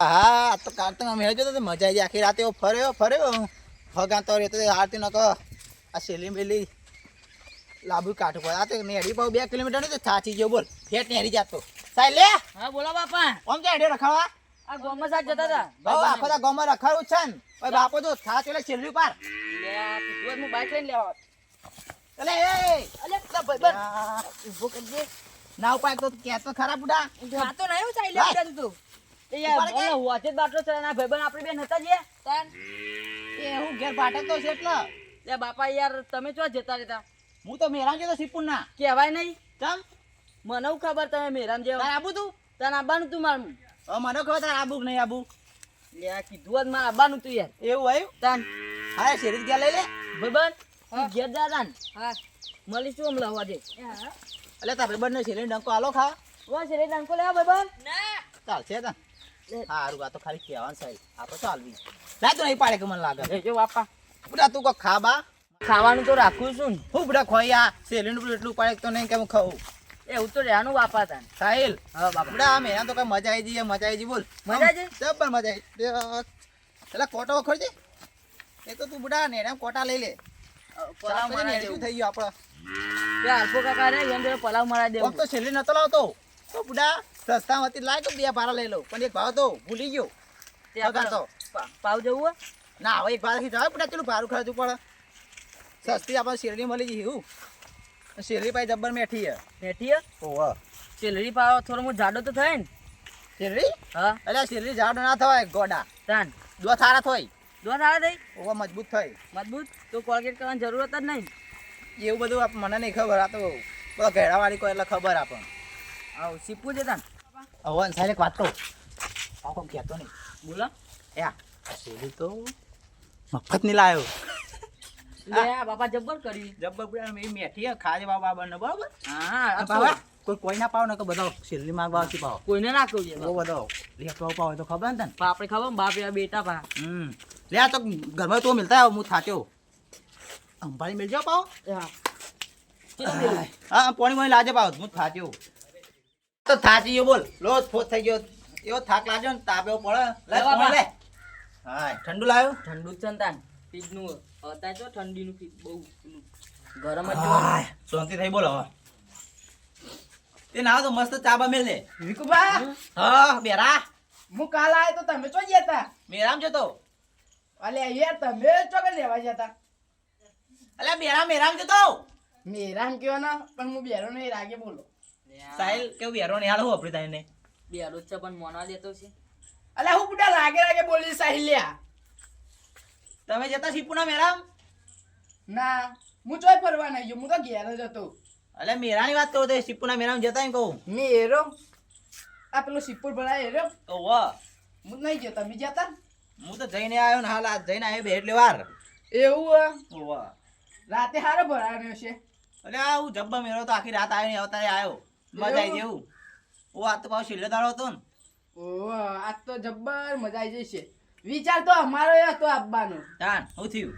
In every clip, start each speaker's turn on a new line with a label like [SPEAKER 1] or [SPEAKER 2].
[SPEAKER 1] હા તો કાર્તિક મેળ જોતો તો મજા આવી જાય આખી રાતે ફર્યો ફર્યો. ફગા તો રહેતો આરતી નકો આ સેલી મેલી લાંબુ કાઢું પડે. આ તો નેરી પાઉ બે કિલોમીટર નહીં થાચી ગયો. બોલ ફેટ નેરી જાતો. સાહેબ લે.
[SPEAKER 2] હા બોલો બાપા.
[SPEAKER 1] આમ જાય હેડે રખાવા?
[SPEAKER 2] આ ગોમાં સાથ જતા હતા.
[SPEAKER 1] બાપા આખો તો ગામમાં રખાડું છે ને. ઓય બાપો તો થાચ એટલે છેલ્લી પાર.
[SPEAKER 2] લે હું બાઇક લઈને લેવા.
[SPEAKER 1] એ.
[SPEAKER 2] અલે કરજે.
[SPEAKER 1] ના ઉપાય તો કેતો ખરાબ ખરા બુડા.
[SPEAKER 2] આ તો નહીં ચાલી તું. એ યાર બોલો વાતે બાટલો છે ભાઈબંધ આપણે બેન હતા જે. તાન.
[SPEAKER 1] એ હું ઘેર ભાટકતો છે એટલે.
[SPEAKER 2] લે બાપા યાર તમે ચો જતા રહેતા?
[SPEAKER 1] હું તો મેરામ જતો સિપુર ના
[SPEAKER 2] કહેવાય નહીં. મને હું ખબર તમે મેરામ જેવા?
[SPEAKER 1] તાર આબુ તું?
[SPEAKER 2] તને આબાનું તું મારું
[SPEAKER 1] હવે મને ખબર તાર આબુ નહીં આબુ.
[SPEAKER 2] લે આ કીધું મારે આવવાનું તું યાર.
[SPEAKER 1] એવું આવ્યું
[SPEAKER 2] તાન.
[SPEAKER 1] હા શેરીત ગયા લઈ લે.
[SPEAKER 2] ભાઈબંધ હું. ઘેર દાદા હા. મળીશું હમણાં વાજે
[SPEAKER 1] એટલે તાર ભાઈ બંને શેરી ડંકો આલો ખાવા.
[SPEAKER 2] વા છે રે લેવા ભાઈબંધ ના.
[SPEAKER 1] ચાલશે તા સારું આ તો ખાલી કહેવાનું સાહેબ આપણે ચાલવી લાય તો નહીં પાડે કે મને લાગે.
[SPEAKER 2] જો બાપા.
[SPEAKER 1] બધા તું કો ખાબા?
[SPEAKER 2] ખાવાનું તો રાખું છું ને.
[SPEAKER 1] હું બધા ખોઈ આ શેરીનું એટલું પાડે તો નહીં કે હું ખાઉં.
[SPEAKER 2] એવું તો રહેવાનું બાપા તાન.
[SPEAKER 1] સાહેલ
[SPEAKER 2] હા
[SPEAKER 1] બાપડા આ મેરા તો કઈ મજા આવી જઈએ મજા આવી જઈ બોલ.
[SPEAKER 2] મજા આવી જઈ?
[SPEAKER 1] પણ મજા આવી એટલે કોટો વખોડ છે એ તો તું બુડા નેડા કોટા લઈ લે.
[SPEAKER 2] પલાવ મારા દેવું
[SPEAKER 1] થઈ ગયું આપણે.
[SPEAKER 2] તે આલ્ફો કાકા રે એમ પલાવ મારા દેવું
[SPEAKER 1] તો છેલ્લી નતો લાવતો. તો બુડા સસ્તામાંથી લાય તો બે ભાડા લઈ લઉં પણ એક ભાવ તો ભૂલી ગયો.
[SPEAKER 2] તે
[SPEAKER 1] વગર તો.
[SPEAKER 2] ભાવ પાવ જવું?
[SPEAKER 1] ના હવે એક ભાડાથી જવાય પણ ચેલું ભાડું ખર્ચવું પડે સસ્તી આપણે શેરડી મળી જઈ એવું શેરડી પાઈ જબ્બર મેઠી હે.
[SPEAKER 2] મેઠી હે?
[SPEAKER 1] ઓહ
[SPEAKER 2] સેલરી પાવ થોડો હું જાડો તો થાય ને.
[SPEAKER 1] શેરડી?
[SPEAKER 2] હા.
[SPEAKER 1] એટલે શેરડી જાડો ના થવાય ગોડા.
[SPEAKER 2] ત્રણ
[SPEAKER 1] દો થારા થોય
[SPEAKER 2] દો થારા થઈ?
[SPEAKER 1] ઓવા મજબૂત થાય
[SPEAKER 2] મજબૂત? તો કોલગેટ કરવાની જરૂરત જ નહીં.
[SPEAKER 1] એવું બધું મને નહીં ખબર આ તો બધા ઘેડાવાળી કોઈ એટલે ખબર આપણને
[SPEAKER 2] આવ સીપુ છે તન?
[SPEAKER 1] હવે અંસારી વાત કહું. પાકો કહેતો નહીં.
[SPEAKER 2] બોલો.
[SPEAKER 1] એ આ તો મફતની લાયો.
[SPEAKER 2] લે બાપા જબ્બર કરી.
[SPEAKER 1] જબ્બર મેં મેઠી ખાજે બાબા બને બરાબર?
[SPEAKER 2] હા
[SPEAKER 1] બાબા કોઈ કોઈ ના પાવ ને કે બધા શેરડી માંગવા આવતી પાવ
[SPEAKER 2] કોઈને ના કહું છે
[SPEAKER 1] બહુ બધો લેટવા પાવ તો ખબર ને તને?
[SPEAKER 2] આપણે ખબર બાપ એવા બેટા પા
[SPEAKER 1] હમ. લે આ તો ઘરમાં તો મિલતા હું થાચ્યો અંબાડી મિલજો પાવ
[SPEAKER 2] હા?
[SPEAKER 1] હા પોણી મોણી લાજે પાવ હું થાચ્યો તો થાસી ગયો બોલ. લો ફોત થઈ ગયો. એવો થાક લાગ્યો ને તાપ્યો પડે. લે ફોન લે. હા ઠંડુ લાવ્યો?
[SPEAKER 2] ઠંડુ ચંતાન છે ને તાન. ફ્રીજનું અત્યારે તો ઠંડીનું ફ્રીજ બહુ પેલું ગરમ જ
[SPEAKER 1] હાય, શાંતિ થઈ બોલો હવે. તે ના તો મસ્ત ચાબા મેલ લે
[SPEAKER 3] વિકુબા?
[SPEAKER 1] હા? બેરા
[SPEAKER 3] હું કાલ આયો તો તમે ચો ગયા તા?
[SPEAKER 1] મેરામ જતો.
[SPEAKER 3] અલે યાર તમે ચોકે લેવા જતા
[SPEAKER 1] અલ્યા બેરા મેરામ જતો.
[SPEAKER 3] મેરામ કયો ના પણ હું બેરો નહીં રાગે બોલો.
[SPEAKER 1] સાહિલ કેવું બેરો ને હાલ હું આપડી તાઈને?
[SPEAKER 2] બે રોજ છે પણ મોના દેતો છે.
[SPEAKER 3] અલે હું બુડા લાગે લાગે બોલી સાહિલ્યા
[SPEAKER 1] તમે જતા સીપુના મેરામ
[SPEAKER 3] ના હું ચોય ફરવા નહીં ગયો હું તો ઘેર જ હતો.
[SPEAKER 1] અલ્યા મેરાની વાત કહું તો સિપુના મેરામ જતા એમ કહું.
[SPEAKER 3] મેરો? આ પેલો સિપુર ભરાય એરો
[SPEAKER 1] વાહ
[SPEAKER 3] હું નહીં ગયો તમે જતા?
[SPEAKER 1] હું તો જઈને આવ્યો ને હાલ આ જઈને આવ્યો બે એટલે વાર.
[SPEAKER 3] એવું હે?
[SPEAKER 1] વાહ
[SPEAKER 3] રાતે હારો ભરાયો છે
[SPEAKER 1] અલ્યા હું જબ્બા મેરો તો આખી રાત આવ્યો ને આવતા આવ્યો. મજા આવી જેવું ઓ આ તો પાછો છેલ્લે દાડો હતો ને.
[SPEAKER 3] ઓહ આજ તો જબ્બર મજા આવી જશે. વિચાર તો અમારો એ હતો આપવાનો
[SPEAKER 1] તાન હું થયું?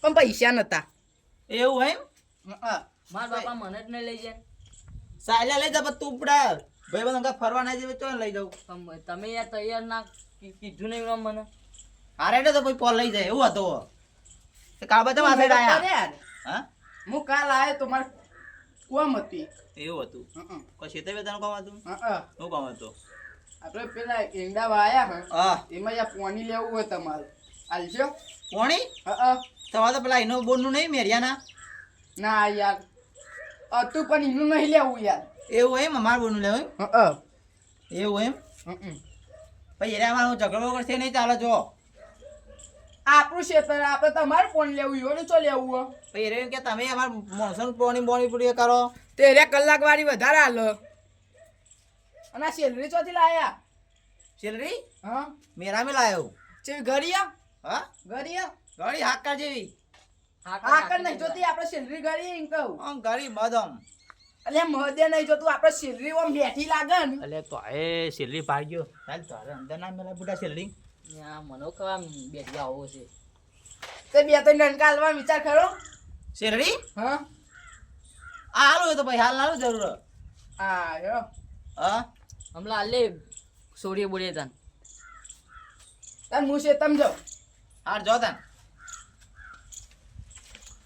[SPEAKER 3] પણ પૈસા નતા.
[SPEAKER 1] એવું એમ?
[SPEAKER 2] મારા બાપા મને જ નહીં લઈ જાય.
[SPEAKER 1] સાયલા લઈ જા તું ઉપડા. ભાઈ બધા ફરવા ના જઈએ તો લઈ જાઉં.
[SPEAKER 2] તમ- તમે યાર તૈયાર ના કીધું નહીં મને.
[SPEAKER 1] હારે તો ભાઈ પોલ લઈ જાય. એવું હતો. કાલ કાબા તો માથે આયા.
[SPEAKER 3] યાર,
[SPEAKER 1] હા?
[SPEAKER 3] હું કાલ આવ્યો તો મારે કોમ હતી.
[SPEAKER 1] એવું હતું.
[SPEAKER 3] હં,
[SPEAKER 1] કોઈ શેતે વેતાનું કામ હતું?
[SPEAKER 3] હં, હં.
[SPEAKER 1] શું કામ હતું?
[SPEAKER 3] આપણે પેલા ઈંડા વાયા હે
[SPEAKER 1] હા.
[SPEAKER 3] એમાં યા પોણી લેવું હોય તમારે. હાલજો
[SPEAKER 1] પોણી?
[SPEAKER 3] હા હં.
[SPEAKER 1] તમારે તો પેલા એનો બોનનું નહીં મેરિયાના?
[SPEAKER 3] ના યાર. હતું પણ એનું નહીં લેવું યાર.
[SPEAKER 1] એવું એમ અમારું બોનનું લેવું
[SPEAKER 3] હં, હં.
[SPEAKER 1] એમ? એવું એમ. પછી એને અમારો ઝઘડો વગર છે નહીં ચાલે જો
[SPEAKER 3] આપણું ક્ષેત્ર આપણે તમારે ફોન લેવું હોય ચો લેવું હોય.
[SPEAKER 1] ભાઈ એમ કે તમે અમારે મોણસોને પોણી બોણી પૂરી કરો.
[SPEAKER 3] તેરે કલાક વાળી વધારે હાલો. અને આ સેલરી ચોથી લાયા?
[SPEAKER 1] સેલરી
[SPEAKER 3] હા.
[SPEAKER 1] મેરામે લાયો.
[SPEAKER 3] છે ઘડિયા
[SPEAKER 1] હા.
[SPEAKER 3] ઘડિયા
[SPEAKER 1] ઘડી હાકા જેવી.
[SPEAKER 3] હાકા નહીં જોતી આપણે સેલરી ઘડી એમ કહું.
[SPEAKER 1] આમ ઘડી બદમ.
[SPEAKER 3] અલે મહદે નહીં જોતું આપણે સેલરી ઓમ બેઠી લાગે ને.
[SPEAKER 1] એટલે તો એ સેલરી ભાગ્યો. ચાલ તારે અંદર ના મેલા બુડા સેલરી
[SPEAKER 2] આ મને ખબર બેઠી આવો છે.
[SPEAKER 3] તે બે તો નનકા હાલવા વિચાર ખરો.
[SPEAKER 1] સેલરી
[SPEAKER 3] હા.
[SPEAKER 1] હાલું તો ભાઈ હાલ નાનું જરૂર.
[SPEAKER 3] હા
[SPEAKER 1] હા?
[SPEAKER 2] હમણાં લે સોડીએ બોલીએ તન.
[SPEAKER 3] તન હું છે તમ જો
[SPEAKER 1] હાર જો તન.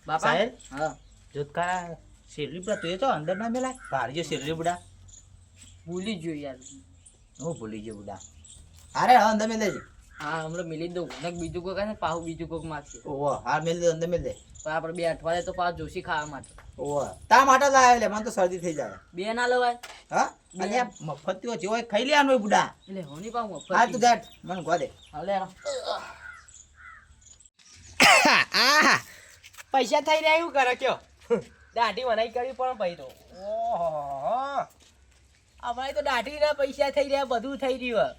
[SPEAKER 4] બાપા?
[SPEAKER 1] સાહેબ?
[SPEAKER 4] હા.
[SPEAKER 1] જોતકા શેરલી બુડા તું એ તો અંદર ના મેલાય. ભારજો શેરલી બુડા.
[SPEAKER 4] ભૂલી ગયો યાર.
[SPEAKER 1] હું ભૂલી ગયો બુડા. અરે હા અંદર મેલે
[SPEAKER 4] હા હમણાં મિલી દઉં. ને બીજું કોઈ ને પાછું બીજું કોઈક મારશે.
[SPEAKER 1] ઓહો હાર મેલ દે અંદર મેલ દે.
[SPEAKER 4] આપણે બે અઠવાડિયે તો પાછું જોશી ખાવા માટે.
[SPEAKER 1] તા માટે લાવે લે મને તો શરદી થઈ જાય.
[SPEAKER 4] બે ના લવાય?
[SPEAKER 1] હા? અને આ મફતિયો જેવો હોય ખાઈ લેવાનો હોય બુડા.
[SPEAKER 4] એટલે હોની પાછું
[SPEAKER 1] હા તું દેટ મને ગો દે.
[SPEAKER 4] હાલે
[SPEAKER 5] આહા. પૈસા થઈ રહ્યા એવું કરે કયો? દાઢી મનાઈ કરી પણ ભાઈ તો. ઓહો. અમારે તો દાઢીના પૈસા થઈ રહ્યા બધું થઈ રહ્યું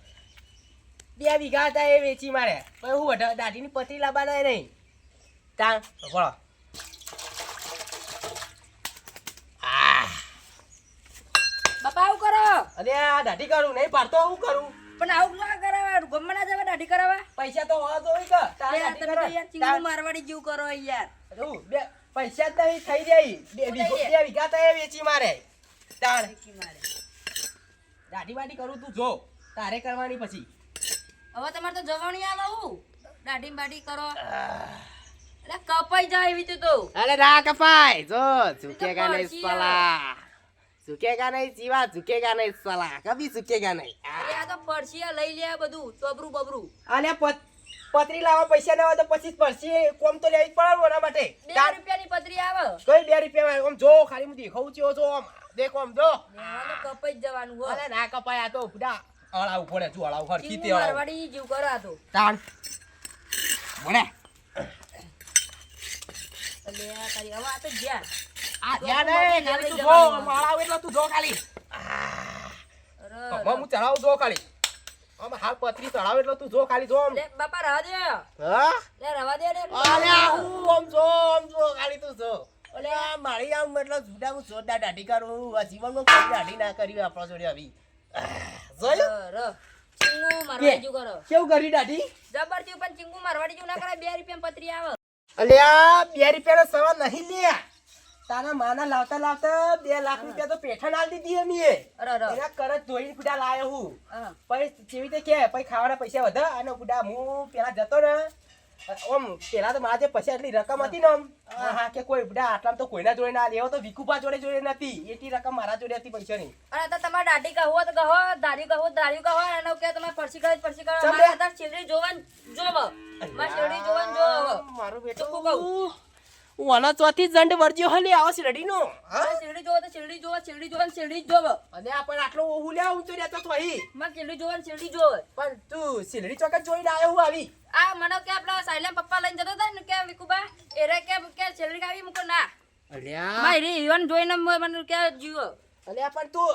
[SPEAKER 5] બે વીઘા હતા એ વેચી મારે. પણ હું દાઢીની પતરી લાવવાના નહીં. તાણ બોલો
[SPEAKER 6] બાપા આવું કરો.
[SPEAKER 5] અને આ દાઢી કરું નહીં પાડતો હું કરું?
[SPEAKER 6] પણ આવું ના કરાવા ગમમાં ના જવા દાઢી કરાવા.
[SPEAKER 5] પૈસા તો હોવા તો કે તારે દાઢી કરો.
[SPEAKER 6] યાર ચીંગું મારવાડી જેવું કરો યાર.
[SPEAKER 5] હું બે પૈસા જ નહીં થઈ જાય. બે વીઘો- બે વીઘા હતા વેચી મારે.
[SPEAKER 6] મારે.
[SPEAKER 5] દાઢી બાઢી કરું તું જો. તારે કરવાની પછી.
[SPEAKER 6] હવે તમારે તો જવાની આવે હું. દાઢી બાઢી કરો. કપાઈ જાય એવી તો.
[SPEAKER 5] અરે ના કપાય. જો ઝુકેગા નહીં સલા. ઝુકેગા નહીં જીવા ઝુકેગા નહીં સલા. કભી ઝુકેગા નહીં?
[SPEAKER 6] અરે આ તો પડશી લઈ લે બધું ચોબરું બબરું.
[SPEAKER 5] અને પતરી લાવવા પૈસા ના હોય તો પછી પરસી કોમ તો લેવી પડે એના માટે.
[SPEAKER 6] બે રૂપિયાની પતરી આવે.
[SPEAKER 5] કઈ બે રૂપિયા આમ જો ખાલી હું દેખાવું છું જો આમ. દેખો આમ જો.
[SPEAKER 6] કપાઈ જવાનું હોય
[SPEAKER 5] અરે ના કપાય આ તો બુડા અળાવું પડે જો અળાવું હરખી તે અળાવું
[SPEAKER 6] જેવું કરો આ તો.
[SPEAKER 5] તાણ. બોલે.
[SPEAKER 6] તારી હવે આ તો જ્યાં.
[SPEAKER 5] આ
[SPEAKER 6] હું
[SPEAKER 5] નહીં, તું જો અળાવું એટલે તું જો ખાલી. આમાં હું ચડાવું જો ખાલી. આમ હાલ પતરી ચડાવ એટલે તું જો ખાલી જો આમ.
[SPEAKER 6] બાપા રવા દે.
[SPEAKER 5] હા?
[SPEAKER 6] લે રવા દે રે
[SPEAKER 5] અરે હું આમ જો આમ જો ખાલી તું જો. આ મારી આમ મતલબ જુદા હું જોરદાર દાઢી કરું. આ જીવનમાં કોઈ દાઢી ના કરી આપણા જોડે આવી. જોયું?
[SPEAKER 6] ર ચિંગુ મારવાડી જેવું કરો.
[SPEAKER 5] કેવું કરી દાઢી?
[SPEAKER 6] જબર થયું પણ ચીંગું મારવાડી જેવું ના કરે બે રૂપિયા પતરી આવે.
[SPEAKER 5] અલે આ બે રૂપિયાનો સવાલ નહીં લે. તારા માના લાવતા લાવતા બે લાખ રૂપિયા તો પેઠણ આલી દીધી અમે એના કરજ ધોઈને ફૂટા લાયો હું. પછી જેવી રીતે કે પછી ખાવાના પૈસા વધા અને બુડા હું પેલા જતો ને ઓમ પેલા તો મારા જે પૈસા એટલી રકમ હતી ને આમ હા. હા કે કોઈ બધા આટલા તો કોઈના જોડે ના લેવો તો વિકુપા જોડે જોડે નથી. એટલી રકમ મારા જોડે હતી પૈસાની.
[SPEAKER 6] અને તો તમારે દાઢી કહો તો કહો દાઢી કહો દાઢી કહો અને કે તમે પરસી કરે તો પરસી કરો મારે
[SPEAKER 5] રે?
[SPEAKER 6] અત્યારે છેલ્લી જોવાન જોવ. મારે છેલ્લી જોવન જોવ.
[SPEAKER 5] મારું
[SPEAKER 6] ચોખ્ખું કહું.
[SPEAKER 5] બેટું હું આના ચોથી દંડ વર્જ્યો હલે આવો શેરડી
[SPEAKER 6] નો શેરડી જોવો તો શેરડી જોવો શેરડી જોવો શેરડી જોવ.
[SPEAKER 5] અને આ પણ આટલો ઓહુ લ્યા ઊંચો રહેતો તો અહીં.
[SPEAKER 6] મારે શેરડી જોવો શેરડી જોવો.
[SPEAKER 5] પણ તું શેરડી ચોકત જોઈને આવ્યો હું આવી.
[SPEAKER 6] આ મને કે આપડા સાયલેમ પપ્પા લઈને જતો હતા ને કે વિકુબા એરે કે કે છેલ્લી કાવી મૂકો ના.
[SPEAKER 5] અલ્યા.
[SPEAKER 6] મારી ઈવન જોઈને મને કે જીવો
[SPEAKER 5] અલ્યા પણ તું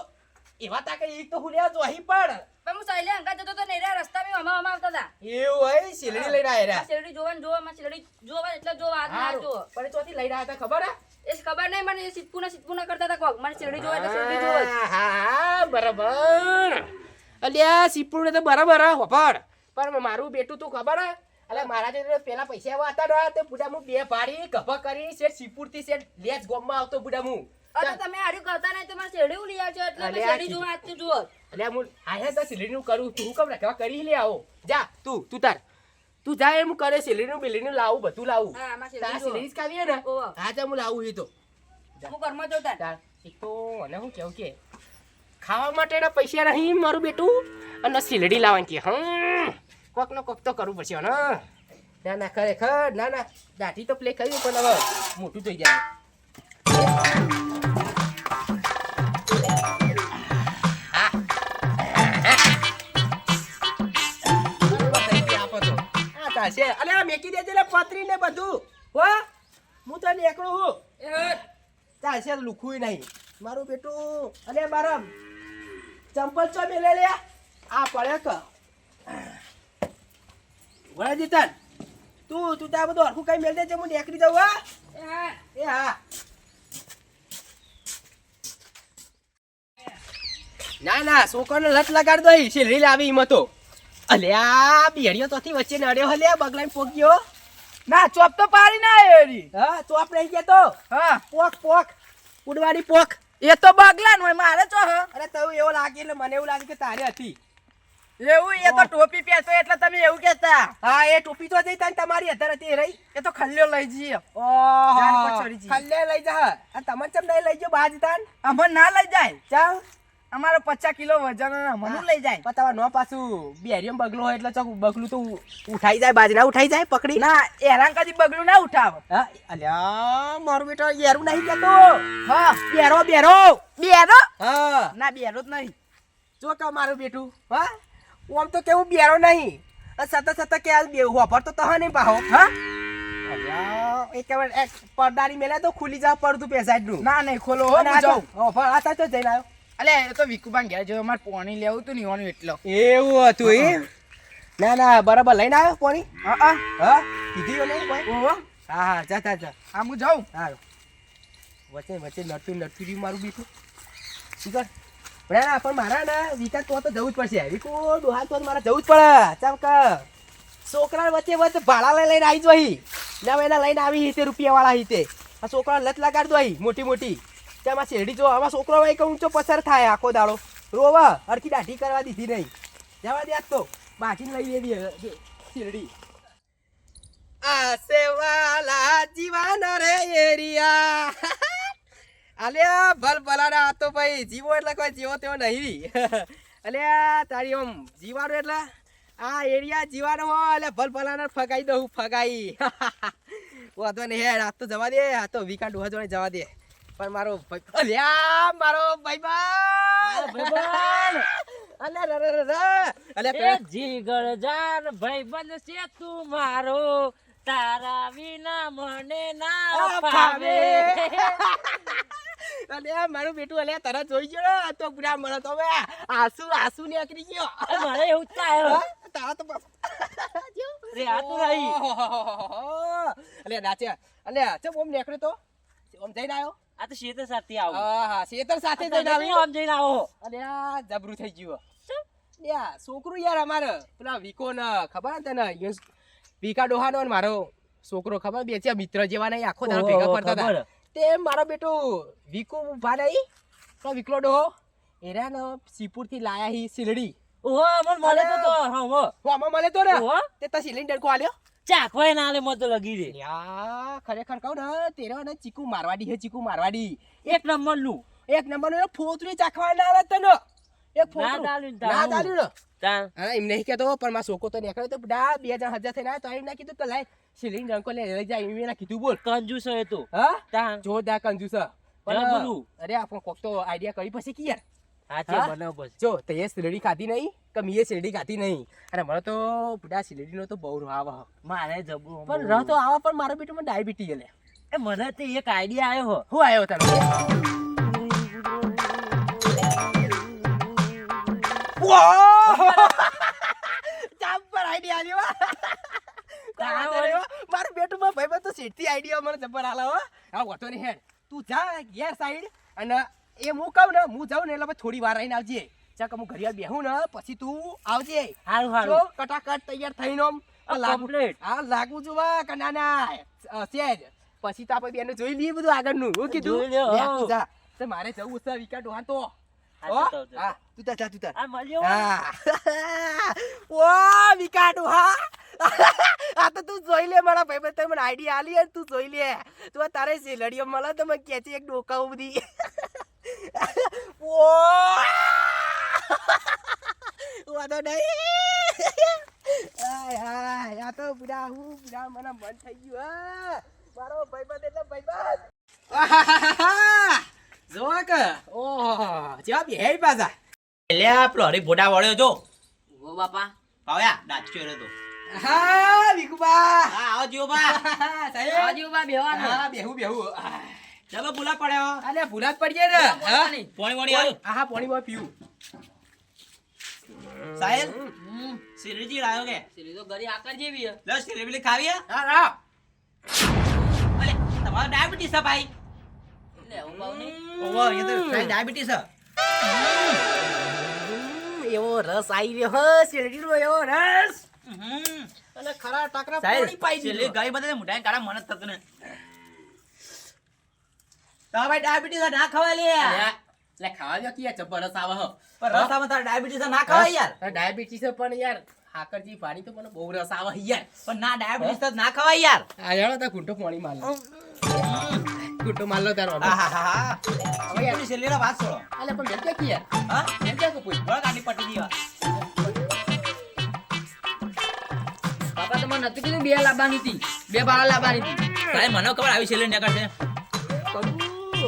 [SPEAKER 5] એવા તાકે એક તો હું લ્યા તો અહીં પણ.
[SPEAKER 6] પણ હું સાયલે અંકા જતો હતો ને એરા રસ્તામાં હમા હમા આવતા હતા.
[SPEAKER 5] એવું હોય શેરડી લઈને આવ્યા
[SPEAKER 6] મારે છેલ્લી જોવાન જોવા મારે છેલ્લી જોવા એટલે જોવા હાથ ના. જોવો
[SPEAKER 5] પણ ચોથી લઈ રહ્યા હતા ખબર હે?
[SPEAKER 6] એ ખબર નહીં મને એ સિદ્ધપુના સિદ્ધપુના કરતા હતા કોક. મને શેરડી જોવા એટલે શેરડી જોવા
[SPEAKER 5] હા, બરાબર. અલ્યા સિપુને તો બરાબર હે, હોભળ. પણ મારું બેટું તું ખબર હે? એટલે મારા જે પેલા પૈસા એવા હતા ને તે બુડા હું બે પાડી ગભા કરી શેઠ શિપુરથી શેઠ લેજ ગોમમાં આવતો બુડા હું
[SPEAKER 6] તમે હાર્યું કરતા નહીં તમારે મારે શેરડી લઈ આવજો એટલે શેરડી જોવા આજ જુઓ.
[SPEAKER 5] એટલે હું આયા તો સિલેરીનું કરું તું કેમ રાખવા કરી લે આવો. જા તું તું તાર. તું જા એમ કરે સિલેરીનું નું લાવું બધું લાવું. તારા
[SPEAKER 6] શેરડી
[SPEAKER 5] સિલેરી ને? હા તો હું લાવું એ તો.
[SPEAKER 6] હું ઘરમાં જોતા
[SPEAKER 5] તાર. એક તો અને હું કેવું કે ખાવા માટેના પૈસા નહીં મારું બેટું. અને સિલડી લાવવાની કે હમ. કોક નો કોક તો કરવું પડશે હો. ને ના ના ખરેખર ના ના દાઢી તો પ્લે કર્યું પણ હવે. મોટું થઈ જાય. અલે આ મેકી દેજે લે પતરી ને બધું. હો હું તો નીકળું હું. ચાલશે લુખું નહીં. મારું બેટું અરે મારા ચંપલ ચો મેલે લે. આ પડે ક? વળે જીતન તું તું ત્યાં બધું હરખું કઈ મેળ દેજે હું નીકળી જાઉં હા?
[SPEAKER 6] એ હા.
[SPEAKER 5] એ હા. ના ના છોકરાને લત લગાડ દો શેરડી લાવી એમાં તો અલ્યા બેડીઓ તોથી વચ્ચે નડ્યો હલે બગલાને પોક્યો
[SPEAKER 3] ના ચોપ તો પાડી ના એરી.
[SPEAKER 5] હા ચોપ રહી ગયા તો.
[SPEAKER 3] હા.
[SPEAKER 5] પોક પોક ઉડવાની પોક.
[SPEAKER 3] એ તો બગલા હોય મારે ચો હ.
[SPEAKER 5] અરે તું એવો લાગે એટલે મને એવું લાગે કે તારે હતી.
[SPEAKER 3] એવું એ તો ટોપી પહેરતો એટલે તમે એવું કહેતા.
[SPEAKER 5] હા એ ટોપી તો જઈ તને તમારી અત્યારે તે રહી.
[SPEAKER 3] એ તો ખલ્યો લઈ જઈએ.
[SPEAKER 5] ઓહો ખલ્લે લઈ જા. આ તમે ચમ નહીં લઈ ગયો બાજ તાન?
[SPEAKER 3] અમર ના લઈ જાય.
[SPEAKER 5] ચાલ
[SPEAKER 3] અમારો પચાસ કિલો વજન મને લઈ જાય.
[SPEAKER 5] પણ તમારે નો પાછું બેરિયમ બગલો હોય એટલે ચોક બગલું તો ઉઠાઈ જાય બાજરા ઉઠાઈ જાય પકડી.
[SPEAKER 3] ના હેરાન કદી બગલું ના ઉઠાવ.
[SPEAKER 5] હા અલ્યા મારું બેટો યેરું નહીં કેતો
[SPEAKER 3] હા.
[SPEAKER 5] બેરો બેરો.
[SPEAKER 3] બેરો?
[SPEAKER 5] હા.
[SPEAKER 3] ના બેરો જ નહીં.
[SPEAKER 5] જો કે મારું બેટું હા? આમ તો કેવું બેરો નહીં. સતત સતત કે આ બે હોફર તો તહ નહીં પાહો
[SPEAKER 3] હા?
[SPEAKER 5] એકવાર એક પરદારી એક પડદારી મેલે તો ખુલી જાવ પડતું પેસાઈડનું ના
[SPEAKER 3] નહીં ખોલો હો
[SPEAKER 5] તો
[SPEAKER 3] જાઉં.
[SPEAKER 5] ઓફર આ તો જઈને આવ્યો.
[SPEAKER 3] અલે એ તો વિકુબાન ઘેર જો અમારે પોણી લેવું તું નિવાનું એટલો.
[SPEAKER 5] એવું હતું એ ના ના બરાબર લઈને આવ્યો પોણી.
[SPEAKER 3] હા હા.
[SPEAKER 5] હા કીધું ને
[SPEAKER 3] ઓહો
[SPEAKER 5] હા હા? જા જા જા.
[SPEAKER 3] હા હું જાઉં.
[SPEAKER 5] હા વચ્ચે વચ્ચે નટતું નટતું રહ્યું મારું બીટું શીખર ના પણ મારા ને વિકાસ તો તો જવું જ પડશે. વિકુ ડોહાલ તો મારે જવું જ પડે. ચમ કે. છોકરા વચ્ચે વચ્ચે ભાડા લઈ લઈને આવી જોઈ ના એના લઈને આવી હિતે રૂપિયા વાળા હિતે. આ છોકરા લત લગાડ દો અહીં, મોટી મોટી. તેમાં શેરડી જો, આમાં છોકરો એક ઊંચો પસાર થાય આખો દાડો. રોવા અડખી દાઢી કરવા દીધી નહીં. જવા દે તો. બાકીને લઈ લેવી શેરડી. આ સેવાલા જીવાના રે એરિયા. અલ્યા ભલ ભલાડા આ તો ભાઈ જીવો એટલે કોઈ જીવો તેવો નહીં અલ્યા તારી આમ જીવાડો એટલે? આ એરિયા જીવાડો હો એટલે ભલ ભલાડા ફગાઈ દઉં ફગાઈ. વાંધો નહીં હેડ આ તો જવા દે આ તો વિકા ડોહા જોડે જવા દે. પણ મારો ભાઈ અલ્યા મારો ભાઈ અલ્યા રે રે રે અલ્યા
[SPEAKER 4] એ જીગર જાન ભાઈબંધ છે તું મારો. તારા વિના મને ના ફાવે
[SPEAKER 5] અલે મારું બેટું અલે તરત જોઈ ગયો આ તો પૂરા મને તો આસુ આસુ નીકળી ગયો.
[SPEAKER 4] મારે એવું થાય?
[SPEAKER 5] તારા તો.
[SPEAKER 4] રે આ તો રહી.
[SPEAKER 5] અલે નાચે. અલે ચમ ઓમ નીકળ્યો તો? ઓમ જઈને આવ્યો?
[SPEAKER 4] આ તો શેતર સાથે આવો.
[SPEAKER 5] હા હા શેતર સાથે જઈને આવ્યો.
[SPEAKER 4] ઓમ જઈને આવો.
[SPEAKER 5] અલે આ જબરું થઈ ગયું યા છોકરું યાર અમારે. પેલા વિકો ને ખબર ને તને વિકા ડોહાનો મારો છોકરો ખબર? બે ચાર મિત્ર જેવા નહીં આખો દાડો ભેગા પડતા હતા. તે મારો બેટો વિકો ભાઈ તો વિકલો ડોહો એરા ને સિપુરથી લાયા હી સિલડી
[SPEAKER 4] ઓહો મને મળે તો તો. હા હો.
[SPEAKER 5] હો આમાં મળે તો ને
[SPEAKER 4] ઓહો.
[SPEAKER 5] તે તો સિલિન્ડર કો આલ્યો.
[SPEAKER 4] ચાખવાય ના લે મત લગી રે
[SPEAKER 5] યા ખરેખર કહું ને તેરો ને ચીકુ મારવાડી હે ચીકુ મારવાડી.
[SPEAKER 4] એક નંબરનું.
[SPEAKER 5] એક નંબરનું ફોતરી ચાખવા ના આવે તને. એક ફોતરું.
[SPEAKER 4] દાલ્યું ને
[SPEAKER 5] ના
[SPEAKER 4] તારું.
[SPEAKER 5] દાલ્યું ને. હા એમ નહીં કહેતો પણ મારા સોકો તો નીકળ્યો તો ડા બે હજાર હજાર થઈને આવ્યો તો એમ ના કીધું તો લાય. સિલિન્ડર અંકો લે લઈ જાય ના કીધું બોલ.
[SPEAKER 4] કંજૂસ હોય તો.
[SPEAKER 5] હા?
[SPEAKER 4] તા.
[SPEAKER 5] જોરદાર કંજૂસ. પણ
[SPEAKER 4] બોલું.
[SPEAKER 5] અરે આપણો કોક તો આઈડિયા કરી પછી કે યાર?
[SPEAKER 4] હાચે? બનાવ બસ
[SPEAKER 5] જો તે શેરડી ખાધી નહીં કે મીએ શેરડી ખાધી નહીં. અને મને તો બુડા શેરડીનો તો બહુ રહ આવે
[SPEAKER 4] મારે જબરું
[SPEAKER 5] પણ રહ તો આવે પણ મારા બેટો મને ડાયાબિટીસ એટલે.
[SPEAKER 4] એ મને તો એક આઈડિયા આવ્યો હો.
[SPEAKER 5] આવ્યો તમે જબ્બર આઈડિયા આલ્યો
[SPEAKER 4] તારા
[SPEAKER 5] તારા મારું બેટું માં ભાઈ તો સીટથી આઈડિયા મને જબર આલા હો. વાતો નહીં હેડ. તું જા ગેર સાઈડ અને એ હું કહું ને હું જાઉં ને એટલે થોડી વાર રહીને આવજે. ચાક હું ઘડિયાળ બેહું ને પછી તું આવજે.
[SPEAKER 4] હારું હારું.
[SPEAKER 5] કટાકટ તૈયાર થઈને આમ હા લાગુ છું વા કે ના ના અ, સેજ. પછી તો આપણે બેને જોઈ લઈએ બધું આગળનું હું કીધું. જા. તો મારે જવું છે વિકેટ ડોહા તો તાર જા તું તાર ઓ વિકાટુ હા. આ તો તું જોઈ લે મારા ભાઈ તે મને આઈડિયા આલી તું જોઈ લે. તું તારે સેલડીઓ મળે તો મને કેચી એક ડોકા બધી. ઓ વાતો નહીં. હાય હાય. આ તો બુડા હું બુડા મને મન થઈ ગયું હા. મારો ભાઈબંધ એટલે ભાઈબંધ. આહાહાહા. જો કે ઓહો જેવા બે પાછા.
[SPEAKER 1] એટલે આપણો હરી ફોટા વળ્યો જો
[SPEAKER 6] ઓ બાપા.
[SPEAKER 1] પાવ્યા ડાચ્યો રહ્યો તો.
[SPEAKER 5] હા વિકુબા
[SPEAKER 1] હા આવો જીઓ બા.
[SPEAKER 5] સાહેબ.
[SPEAKER 6] આવજો બા બેવાનું
[SPEAKER 5] હા બેહુ બેહુ.
[SPEAKER 1] ચલો ભૂલા પડ્યો
[SPEAKER 5] અરે ભૂલા પડીએ ને. હા.
[SPEAKER 1] પોણી વાણી આવ્યું
[SPEAKER 5] હા પાણી માં પીવું.
[SPEAKER 1] સાહેબ સિરજી લાયો કે?
[SPEAKER 6] પેલી તો ગરી આકર જેવી હે
[SPEAKER 1] લે સિરેબીલી ખાવી હે?
[SPEAKER 5] હા હા.
[SPEAKER 1] અરે તમારો ડાયાબિટીસ છે ભાઈ.
[SPEAKER 6] એટલે
[SPEAKER 1] ઓવો તો ડાયાબિટીસ
[SPEAKER 5] એવો રસ આવી રહ્યો હો શેરડીનો એવો રસ. અને ખરા ટકરા પાણી પાઈ છે
[SPEAKER 1] ગઈ બધે મુઢાઈ કાળા મન જ થતું ને તો ભાઈ ડાયાબિટીસ ના ખાવા લે.
[SPEAKER 5] એટલે ખાવા દો કે યાર જબરદસ્ત આવે હો.
[SPEAKER 1] પણ રસ્તામાં તાર ડાયાબિટીસ ના ખાવા યાર.
[SPEAKER 5] ડાયાબિટીસ પણ યાર હાકરજી પાણી તો મને બહુ રસ આવે યાર.
[SPEAKER 1] પણ ના ડાયાબિટીસ તો ના ખવાય યાર.
[SPEAKER 5] આ જાણો તા ઘૂંટો પાણી માર લો ઘૂંટો માર લો તારો
[SPEAKER 1] આહાહા. શીપુની વાત છોડો.
[SPEAKER 5] અલે પણ મેં ક્યાં યાર?
[SPEAKER 1] હા?
[SPEAKER 5] મેં ક્યાં કપૂર
[SPEAKER 1] બળ કાઢી પટી દીવા.
[SPEAKER 6] બાપા તમારે નતું કીધું બે લાવવાની હતી. બે બાળા લાવવાની હતી.
[SPEAKER 1] તારે મને ખબર આવી છેલ્લી નીકળશે.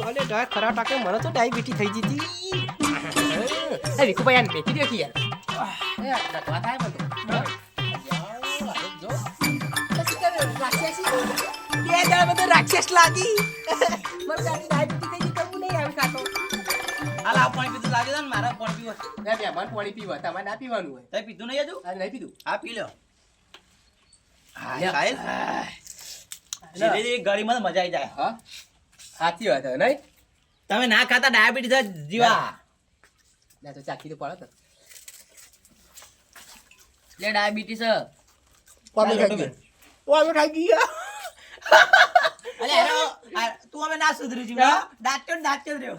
[SPEAKER 5] અલે ડાય ખરા ટાકે મને તો ડાયાબિટીસ થઈ ગઈ હતી. એ વિકુભાઈ આને બેકી દે કે યાર. એ થાય બે દાડા બધો રાક્ષસ લાગી મને તારી ડાયાબિટીસ થઈ ગઈ તો હું નહીં આવી ખાતો
[SPEAKER 1] હાલ આ પાણી પીધું લાગે ને મારે પાણી પીવું. છે.
[SPEAKER 5] બે બે પાણી પીવા. તમારે ના પીવાનું હોય.
[SPEAKER 1] તે પીધું નહીં હજુ?
[SPEAKER 5] નહીં પીધું.
[SPEAKER 1] હા પી લો હા.
[SPEAKER 5] લ્યો.
[SPEAKER 1] ગળીમાં મજા આવી જાય.
[SPEAKER 5] હા સાચી વાત હે નહીં?
[SPEAKER 1] તમે ના ખાતા ડાયાબિટીસ જીવા.
[SPEAKER 5] ના. તો ચાખી તો પડે તો.
[SPEAKER 6] જે ડાયાબિટીસ.
[SPEAKER 5] પામી ખાઈ
[SPEAKER 1] આ તું અમે ના સુધરી જીવા દાંત્યો ને દાંત્યો રહ્યો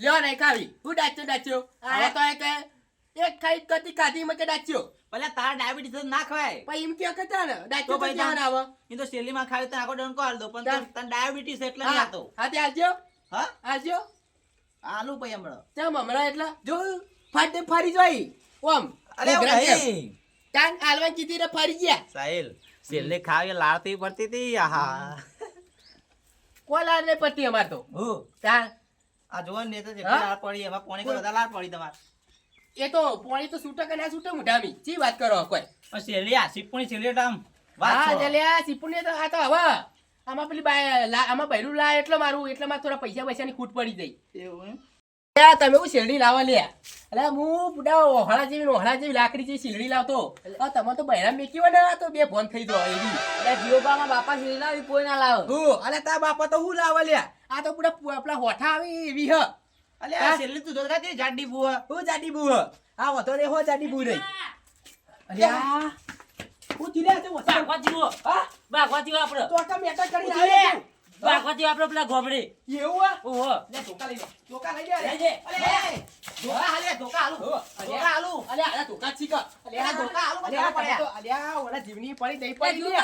[SPEAKER 5] લ્યો નહીં ખાવી હું ડાચ્યો ડાચ્યો હવે તો એ કે એક ખાઈ કતી ખાધી મેં કે
[SPEAKER 1] ભલે તારા ડાયાબિટીસ ના ખવાય
[SPEAKER 5] પણ એમ કે કતા ને ડાચ્યો
[SPEAKER 1] તો
[SPEAKER 5] તો
[SPEAKER 1] ભાઈ
[SPEAKER 5] ક્યાં આવે
[SPEAKER 1] એ તો શેલીમાં ખાવી તો આખો ડંકો હાલ દો પણ. તને ડાયાબિટીસ એટલે નહીં
[SPEAKER 5] હા
[SPEAKER 1] આવતો
[SPEAKER 5] હા તે આવજો
[SPEAKER 1] હા
[SPEAKER 5] આવજો
[SPEAKER 1] આલુ હમણાં
[SPEAKER 5] ચમ હમણાં એટલે જો ફાટે ફરી જોઈ ઓમ
[SPEAKER 1] અરે
[SPEAKER 5] આલવા કીધી ને ફરી ગયા
[SPEAKER 1] સાહિલ છેલ્લે ખાવી લાડતી પડતી હતી આહા.
[SPEAKER 5] કોઈ લાડ નહીં પડતી અમાર તો.
[SPEAKER 1] હું.
[SPEAKER 5] તાર
[SPEAKER 1] આ જોવા ને તો જેટલી લાડ પડી એમાં પોણી કોઈ વધારે લાડ પડી તમારે.
[SPEAKER 5] એ તો પોણી તો છૂટે કે ના છૂટે મુઢામી ચી વાત કરો કોઈ?
[SPEAKER 1] છેલ્લી આ સીપુણી છેલ્લી ટામ
[SPEAKER 5] હા
[SPEAKER 1] છોડો.
[SPEAKER 5] જલ્યા સિપુને તો આ તો હવે. આમાં પેલી આમાં પહેલું લા એટલે મારું એટલે મારે થોડા પૈસા પૈસાની ખૂટ પડી જઈ
[SPEAKER 1] એવું એમ?
[SPEAKER 5] યા તમે હું શેરડી લાવવા લ્યા એટલે હું બુડા ઓહળા જેવી ઓહળા જેવી લાકડી જેવી શેરડી લાવતો. તમે તો બૈરા મેકી હોય ને તો બે ફોન થઈ જાય એવી.
[SPEAKER 6] એટલે જીઓબામાં બાપા શેરડી લાવી કોઈ ના લાવે.
[SPEAKER 5] હું અલે તારા બાપા તો હું લાવવા લ્યા? આ તો પૂરા પુ- આપણા હોઠા આવી એવી હ.
[SPEAKER 1] અલે આ શેરડી તું જોતા તે જાડી બુઆ
[SPEAKER 5] હું. જાડી બુ હ? આ વધો રે હો જાડી બુ રે અરે આ. હું ચીલે તો વસો
[SPEAKER 4] ભાગવા જીવો
[SPEAKER 5] હા?
[SPEAKER 4] ભાગવા જીવો આપણે.
[SPEAKER 5] તો આટલા મેટર કરી આવે
[SPEAKER 4] લે. ભાગવા આપડે પેલા ગોમડે.
[SPEAKER 5] એવું આ
[SPEAKER 4] ઓહો.
[SPEAKER 5] લે ધોકા લઈ લે ધોકા લઈ લે.
[SPEAKER 4] લઈ લે.
[SPEAKER 1] ધોકા હાલે ધોકા હાલું. ધોકા હાલું.
[SPEAKER 5] અલે આ ધોકા છીકા અલે આ ધોકા
[SPEAKER 1] આલુ
[SPEAKER 5] અલે આ
[SPEAKER 1] પડ્યા.
[SPEAKER 5] અલે આ ઓલા જીવની પડી નહીં
[SPEAKER 6] એ
[SPEAKER 5] પડી લે.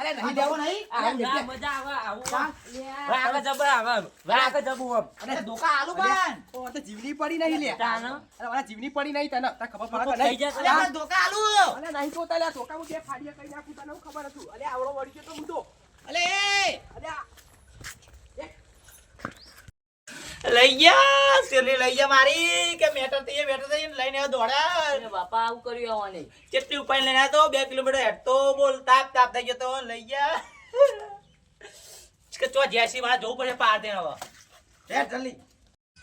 [SPEAKER 5] અલે નહીં દેવો
[SPEAKER 1] નહીં?
[SPEAKER 4] આ મજા આવે આવું વાગ જબર આવે વાગ જબુ આમ.
[SPEAKER 1] અરે ધોકા હાલું પણ.
[SPEAKER 5] ઓ તો જીવની પડી નહીં લે.
[SPEAKER 4] તાન.
[SPEAKER 5] અરે ઓલા જીવની પડી નહીં તને તાર ખબર પડે કે નહીં?
[SPEAKER 1] અલે આ ધોકા હાલું.
[SPEAKER 5] અલે નહીં તો તાલે આ ધોકા હું બે ફાડીયા કરી નાખું તને ખબર હતું. અલે આવડો વળી તો તો આ
[SPEAKER 1] લઈ ગયા લઈ ગયા મારી કે મેટર થઈ મેટર થઈ લઈને આવ્યો દોડા.
[SPEAKER 6] બાપા આવું કર્યું આવવાની.
[SPEAKER 1] કેટલી ઉપાય લઈને આવ્યો તો? બે કિલોમીટર હેઠતો બોલ તાપ તાપ થઈ ગયો તો. લઈ ગયા કે ચો જેસી માં જવું પડે પાર દે હવે. હેઠ જલ્દી.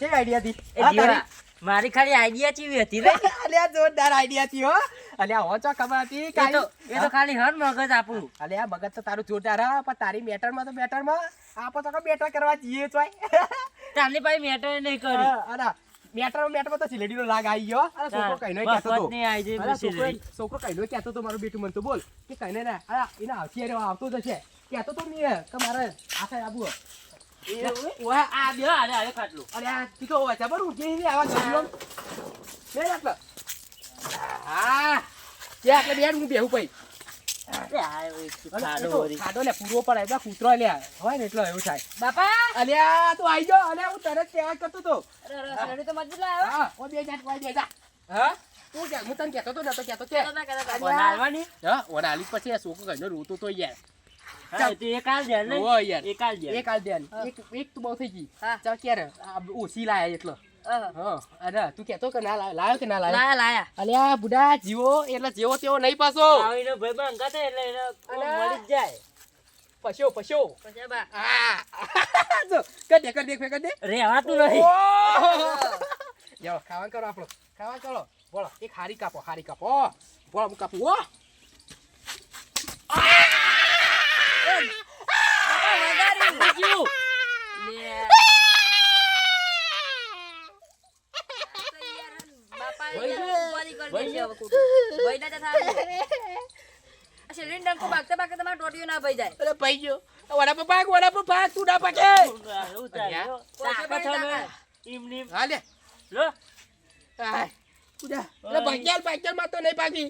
[SPEAKER 5] આઈડિયા
[SPEAKER 4] મારી ખાલી આઈડિયા ચીવી હતી રે.
[SPEAKER 5] અલે આ જોરદાર આઈડિયા હતી હો. અલે આ હોચો ખબર હતી?
[SPEAKER 4] કે તો એ તો ખાલી હર મગજ આપણું.
[SPEAKER 5] અલે આ મગજ તો તારું જોરદાર હા પણ તારી મેટરમાં તો મેટરમાં આપો તો બેટર કરવા જઈએ ચોય
[SPEAKER 4] તારની પાસે મેટર નહીં કરી.
[SPEAKER 5] અરે મેટર મેટરમાં તો સિલેડીનો લાગ આવી ગયો અરે છોકરો કઈનો
[SPEAKER 4] બસ
[SPEAKER 5] કહેતો તો.
[SPEAKER 4] નહીં
[SPEAKER 5] છોકરો
[SPEAKER 4] કઈ
[SPEAKER 5] છોકરો કહેતો તો મારું બેટું મને તો બોલ. કે કઈને ના અરે એના આવતી આવતો જશે કહેતો તો મેં કે મારે આ સાઈડ આવું આવા બેન હું. બેહું પઈ
[SPEAKER 4] અરે આ એવું ખાડો
[SPEAKER 5] એ તો
[SPEAKER 4] વળી.
[SPEAKER 5] ખાડો લે પૂરો પડે એટલે કૂતરો લે હોય ને એટલો એવું થાય.
[SPEAKER 6] બાપા!
[SPEAKER 5] અલ્યા તું આઈ જાઓ અને હું તરત કહેવા કરતો તો.
[SPEAKER 6] તો મજબૂત લાવ્યો
[SPEAKER 5] હા ઓ બે જા કોઈ બે જા હા? તું કે હું તને કહેતો તો નતો કહેતો
[SPEAKER 6] કે.
[SPEAKER 4] બનાવવાની?
[SPEAKER 5] હા ઓને પછી આ છોકરો કઈનો રોતો તો યાર.
[SPEAKER 4] એક એક
[SPEAKER 5] બહુ થઈ ગઈ. ચાલ ક્યારે? આ ઓછી લાયા એટલો. અરે તું કે ના લાયો કે ના લાયો?
[SPEAKER 6] લાયા લાયા.
[SPEAKER 5] અલ્યા બુડા જીવો એટલે જેવો તેવો નહીં પાછો.
[SPEAKER 4] આવીને ભાઈ બંધ કરે એટલે એને મળી જ જાય.
[SPEAKER 5] કર દે કર દે કર દે.
[SPEAKER 4] રહેવાતું નહીં.
[SPEAKER 5] જાઓ ખાવા કરો આપણો. ખાવા કરો. બોલો એક હારી કાપો હારી કાપો. બોલો હું કાપું ઓ
[SPEAKER 6] શેરડીનો ડંકો ભાગતા ભાગતા તમારા ટોટીઓ ના ભઈ જાય.
[SPEAKER 5] અરે ભાઈ ગયો વડા પર ભાગ વડા પર ભાગ તું ના પાકે
[SPEAKER 4] એવું થાય,
[SPEAKER 5] અલ્યા.
[SPEAKER 4] જો.
[SPEAKER 6] કોઈ
[SPEAKER 4] તાકાત
[SPEAKER 6] કોઈ
[SPEAKER 4] હવે.
[SPEAKER 6] તાકાત.
[SPEAKER 4] એમની
[SPEAKER 1] હા લે.
[SPEAKER 4] લો.
[SPEAKER 1] આય, કુડા. અલે ભાગ્યા ભાગ્યા માં તો નહીં ભાગી.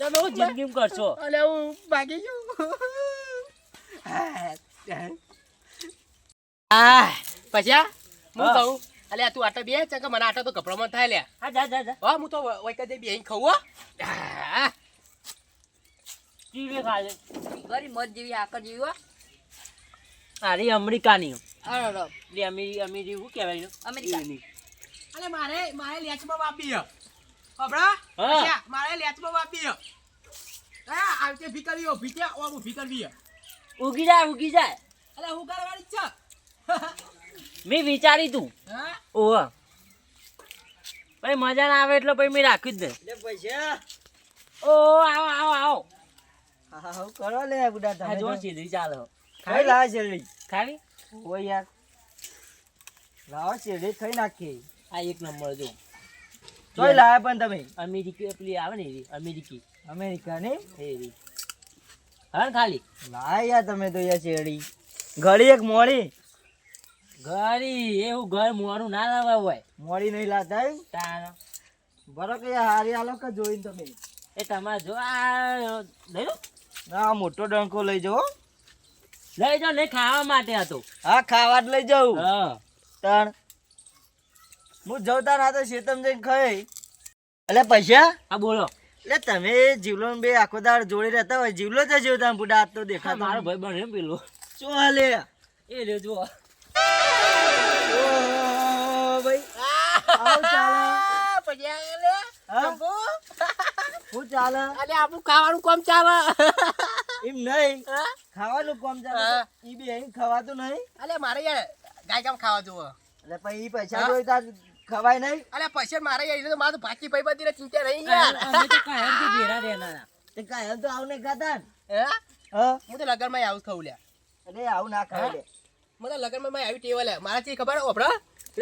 [SPEAKER 4] તમે હું જિંદગી કરશો?
[SPEAKER 1] અલે હું ભાગી ગયો. આ પછી હું
[SPEAKER 4] હા.
[SPEAKER 1] કહું અલે તું આટા બે ચક મને આટા તો કપડામાં થાય લે
[SPEAKER 4] હા જા જા જા
[SPEAKER 1] હા હું તો વૈકા જઈ બેહીને ખાઉં હો. આ,
[SPEAKER 4] ખાજે
[SPEAKER 2] ગરી મત જેવી આકર જેવી હો
[SPEAKER 4] અરે અમેરિકાની
[SPEAKER 2] અરે રો
[SPEAKER 4] એટલે અમીરી અમીરી શું કહેવાય અમેરિકાની
[SPEAKER 2] અમેરિકા.
[SPEAKER 1] અલે મારે મારે લેચમાં વાપી હે. ખબરા?
[SPEAKER 4] હા.
[SPEAKER 1] મારે લેચમાં વાપી હે. હા આવતે ભીકરીઓ ભી કરવી ભી ત્યાં ઓમ હે.
[SPEAKER 4] ઉગી જાય ઉગી જાય.
[SPEAKER 1] અરે હું કરવાની છે.
[SPEAKER 4] મેં વિચારી તું. ઓહ. ભાઈ મજા ના આવે એટલે પછી મેં રાખ્યું જ નહીં.
[SPEAKER 7] પૈસા.
[SPEAKER 4] ઓ આવો આવો આવો.
[SPEAKER 7] હા કરો લે બુડા તમે
[SPEAKER 4] જો સીધી ચાલો
[SPEAKER 7] ખાઈ લાવ શેરડી
[SPEAKER 4] ખાવી?
[SPEAKER 7] ઓ યાર. લાવ શેરડી ખાઈ નાખી
[SPEAKER 4] આ એક નંબર જો.
[SPEAKER 7] જોઈ લાવે પણ તમે.
[SPEAKER 4] અમેરિકી પેલી આવે ને એવી અમેરિકી.
[SPEAKER 7] અમેરિકાની?
[SPEAKER 4] એ એવી. હા ખાલી.
[SPEAKER 7] લાયા તમે તો યા ચેડી ઘડી એક મોડી.
[SPEAKER 4] ઘડી એવું ઘર મોરું ના લાવવા હોય.
[SPEAKER 7] મોડી નહીં લાતા?
[SPEAKER 4] તાર
[SPEAKER 7] બરો કે યાર હારી આલો કે જોઈને તમે?
[SPEAKER 4] એ તમારે જો આ લઈ લો.
[SPEAKER 7] ના મોટો ડંકો લઈ જાઓ
[SPEAKER 4] લઈ જાઓ ને ખાવા માટે હતો.
[SPEAKER 7] હા ખાવા જ લઈ જાઉં.
[SPEAKER 4] હા.
[SPEAKER 7] તણ. હું જવતા ના તો શેતમ જઈને ખાઈ. એટલે પૈસા?
[SPEAKER 4] હા બોલો.
[SPEAKER 7] એટલે તમે જીવલોન બે આખો દાડ જોડે રહેતા હોય જીવલો જ જેવું તમે બુડા હાથ તો
[SPEAKER 4] દેખા
[SPEAKER 7] દેખાતો
[SPEAKER 4] મારો. ભાઈ બને પેલો
[SPEAKER 7] ચોલે હાલે
[SPEAKER 4] એ રે જુઓ
[SPEAKER 7] ભાઈ આવું ચાલે
[SPEAKER 1] આ લે.
[SPEAKER 7] હા?
[SPEAKER 1] શંભુ.
[SPEAKER 7] ચાલે
[SPEAKER 1] અલે આપણું ખાવાનું કોમ ચાલે
[SPEAKER 7] એમ નહીં ખાવાનું કોમ ચાલે. ઈ બે ખાવાતું નહીં
[SPEAKER 1] અલે મારે યાર ગાય કામ ખાવા જોવો
[SPEAKER 7] એટલે પછી પૈસા
[SPEAKER 1] હા?
[SPEAKER 7] ખવાય નહીં.
[SPEAKER 1] અલે પછી મારે યાર તો મારું ભાકી ભાઈ બધી ચિંતા નહીં
[SPEAKER 4] આ-
[SPEAKER 1] યાર
[SPEAKER 4] અમે તો કાયમથી ભેરા રહેનારા.
[SPEAKER 7] તે કાયમ તો આવું નહીં ખાતા
[SPEAKER 1] હે?
[SPEAKER 7] હા?
[SPEAKER 1] હું તો લગનમાં આવું ખાઉં લ્યા.
[SPEAKER 7] અરે આવું ના ખાય લે.
[SPEAKER 1] મને તો લગનમાં માં આવી ટેવ લે મારા ચી ખબર ઓપડા